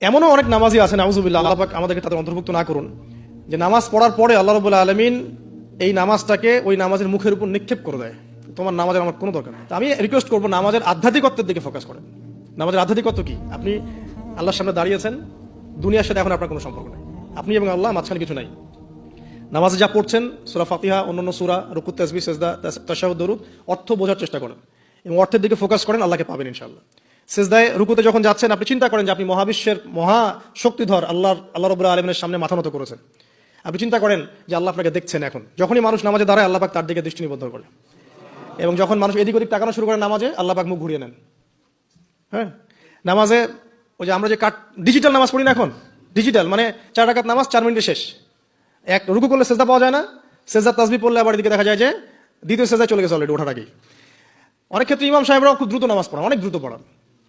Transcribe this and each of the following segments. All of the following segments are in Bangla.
এমনও অনেক নামাজি আছেন, নাউজুবিল্লাহ, আল্লাহ আমাদেরকে তাদের অন্তর্ভুক্ত না করুন। যে নামাজ পড়ার পরে আল্লাহ রবুল্লা আলমিন এই নামাজটাকে ওই নামাজের মুখের উপর নিক্ষেপ করে দেয়। তোমার নামাজের আমার কোনো দরকার নেই। আমি রিকোয়েস্ট করব, নামাজের আধ্যাত্মিকত্বের দিকে ফোকাস করেন। নামাজের আধ্যাত্মিকত্ব কি? আপনি আল্লাহর সামনে দাঁড়িয়েছেন, দুনিয়ার সাথে এখন আপনার কোনো সম্পর্ক নেই। আপনি এবং আল্লাহ মাঝখানে কিছু নাই। নামাজে যা পড়ছেন, সুরা ফাতিহা, অন্যান্য সুরা, রুকুত তাসবি সেজদা তাশাহুদ, দরুদ, অর্থ বোঝার চেষ্টা করেন। এবং অর্থের দিকে ফোকাস করেন, আল্লাহকে পাবেন ইনশাআল্লাহ। সেজদায় রুকুতে যখন যাচ্ছেন, আপনি চিন্তা করেন যে আপনি মহাবিশ্বের মহা শক্তিধর, আল্লাহর, আল্লাহ রবুল্লাহ আলমিনের সামনে মাথা নত করেছেন। আপনি চিন্তা করেন যে আল্লাহ আপনাকে দেখছেন এখন। যখনই মানুষ নামাজে দাঁড়ায়, আল্লাহ পাক তার দিকে দৃষ্টি নিবদ্ধ করে। এবং যখন মানুষ এদিক ওদিক তাকানো শুরু করে নামাজে, আল্লাহ পাক মুখ ঘুরিয়ে নেন। হ্যাঁ? নামাজে ওই যে আমরা যে কাট ডিজিটাল নামাজ পড়ি না এখন? ডিজিটাল মানে চার রাকাত নামাজ, চার মিনিটে শেষ। এক, রুকু করলে সেজদা পাওয়া যায় না। সেজদা তাসবি পড়লে আবার এদিকে দেখা যায় যে দ্বিতীয় সেজদা চলে গেছে অলরেডি ওঠার আগেই। অনেক ক্ষেত্রে ইমাম সাহেবরাও খুব দ্রুত নামাজ পড়ান, অনেক দ্রুত পড়ান।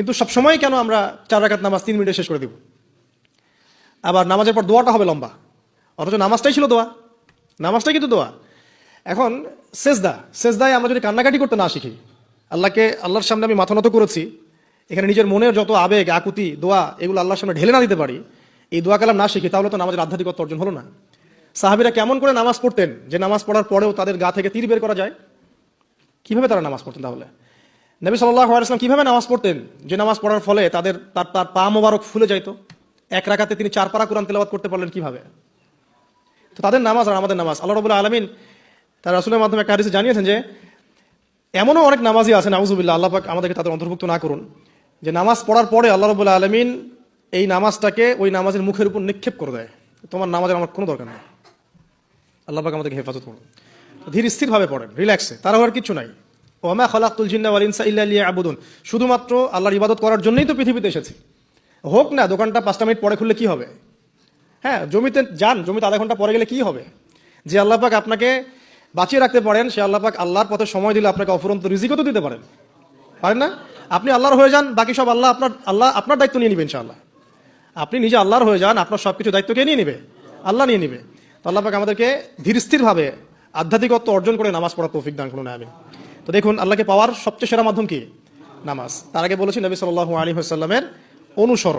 কিন্তু সবসময় কেন আমরা চার রাকাত নামাজ তিন মিনিটে শেষ করে দিব? আবার নামাজের পর দোয়াটা হবে লম্বা। অথচ নামাজটাই ছিল দোয়া। নামাজটাই কিন্তু দোয়া। এখন সেজদা। সেজদায় আমরা যদি কান্নাকাটি করতে না শিখি, আল্লাহকে, আল্লাহর সামনে আমি মাথা নত করেছি, এখানে নিজের মনের যত আবেগ, আকুতি, দোয়া, এগুলো আল্লাহর সামনে ঢেলে না দিতে পারি, এই দোয়া কালাম না শিখি, তাহলে তো নামাজের আধ্যাত্মিকত্ব অর্জন হলো না। সাহাবিরা কেমন করে নামাজ পড়তেন যে নামাজ পড়ার পরেও তাদের গা থেকে তীর বের করা যায়? কীভাবে তারা নামাজ পড়তেন তাহলে? নবী সাল্লাহ আলাইসলাম কীভাবে নামাজ পড়তেন? যে নামাজ পড়ার ফলে তাদের, তার তার পা মোবারক ফুলে যাইত। এক রাখাতে তিনি চার পারা কোরআন তেলাবাদ করতে পারলেন কীভাবে? তো তাদের নামাজ আর আমাদের নামাজ। আল্লাহ রবুল্লাহ আলমিন তার রাসুলের মাধ্যমে একটা হাদিসে জানিয়েছেন যে, এমনও অনেক নামাজি আছে নাউজুবিল্লাহ, আল্লাহ পাক আমাদেরকে তাদের অন্তর্ভুক্ত না করুন। যে নামাজ পড়ার পরে আল্লাহ রবুল্লাহ আলমিন এই নামাজটাকে ওই নামাজের মুখের উপর নিক্ষেপ করে দেয়। তোমার নামাজের আমার কোনো দরকার নেই। আল্লাহ পাক আমাদেরকে হেফাজত করুন। ধীর স্থিরভাবে পড়েন, রিল্যাক্সে তারা হওয়ার কিছু নাই। ওমা খালাকুল জিন্না ওয়াল ইল্লা লিয়া আবুদুন শুধুমাত্র আল্লাহর ইবাদত করার জন্যই তো পৃথিবীতে এসেছি। হোক না, দোকানটা পাঁচটা মিনিট পরে খুললে কি হবে? হ্যাঁ জমিতে যান, জমিতে আধা ঘণ্টা পরে গেলে কি হবে? যে আল্লাহ পাক আপনাকে বাঁচিয়ে রাখতে পারেন, সে আল্লাহ পাক আল্লাহর পথে সময় দিলে আপনাকে অফুরন্ত রিজিকও তো দিতে পারেন। পারেন না? আপনি আল্লাহর হয়ে যান, বাকি সব আল্লাহ আপনার আল্লাহ আপনার দায়িত্ব নিয়ে নেবেন ইনশাআল্লাহ। আপনি নিজে আল্লাহর হয়ে যান, আপনার সব কিছু দায়িত্ব কে নিয়ে নেবে? আল্লাহ নিয়ে নেবে। তো আল্লাহ পাক আমাদেরকে ধীর স্থিরভাবে আধ্যাত্মিকত্ব অর্জন করে নামাজ পড়ার তৌফিক দান করুন আমি তো দেখুন, আল্লাহকে পাওয়ার সবচেয়ে সেরা মাধ্যম কি? নামাজ। তার আগে বলেছি নবী সাল্লাহ আলী হাসাল্লামের অনুসরণ।